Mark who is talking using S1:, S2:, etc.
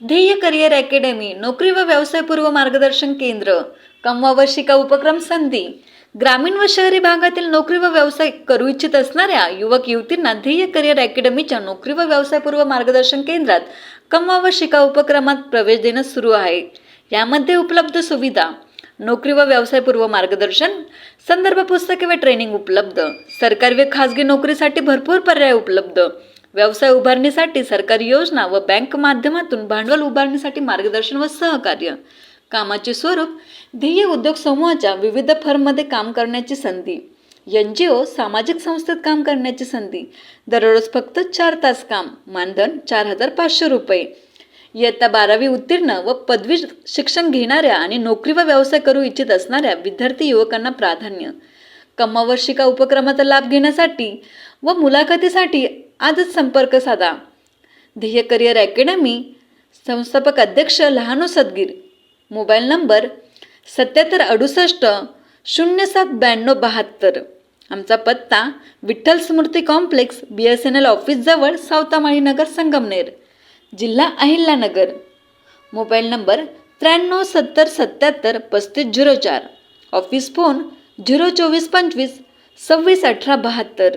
S1: ध्येय career academy नोकरी व व्यवसायपूर्व मार्गदर्शन केंद्र कमवा व शिका उपक्रम संधी. ग्रामीण व शहरी भागातील नोकरी व व्यवसाय करू इच्छित असणाऱ्या युवक युवतींना ध्येय करिअर अकॅडमीच्या नोकरी व व्यवसायपूर्व मार्गदर्शन केंद्रात कमवा व शिका उपक्रमात प्रवेश देणं सुरू आहे. यामध्ये उपलब्ध सुविधा नोकरी व व्यवसायपूर्व मार्गदर्शन संदर्भ पुस्तके व ट्रेनिंग उपलब्ध सरकारी व खाजगी नोकरीसाठी भरपूर पर्याय उपलब्ध व्यवसाय उभारणीसाठी सरकारी योजना व बँक माध्यमातून भांडवल उभारणीसाठी मार्गदर्शन व सहकार्य. कामाचे स्वरूप ध्येय उद्योग समूहाच्या विविध फर्ममध्ये काम करण्याची संधी एन जी ओ सामाजिक संस्थेत काम करण्याची संधी दररोज फक्त चार तास काम मानधन चार हजार पाचशे रुपये. इयत्ता बारावी उत्तीर्ण व पदवी शिक्षण घेणाऱ्या आणि नोकरी व व्यवसाय करू इच्छित असणाऱ्या विद्यार्थी युवकांना प्राधान्य. कमावर्षिका उपक्रमाचा लाभ घेण्यासाठी व मुलाखतीसाठी आजच संपर्क साधा. ध्येय करिअर अकॅडमी संस्थापक अध्यक्ष लहानू सदगीर. मोबाईल नंबर सत्याहत्तर अडुसष्ट शून्य सात ब्याण्णव बहात्तर. आमचा पत्ता Vitthal Smruti complex B S N L ऑफिसजवळ Savatamalinagar Sangamner जिल्हा अहिल्यानगर. मोबाईल नंबर त्र्याण्णव सत्तर सत्याहत्तर पस्तीस झिरो चार. ऑफिस फोन झिरो चोवीस पंचवीस सव्वीस अठरा बहात्तर.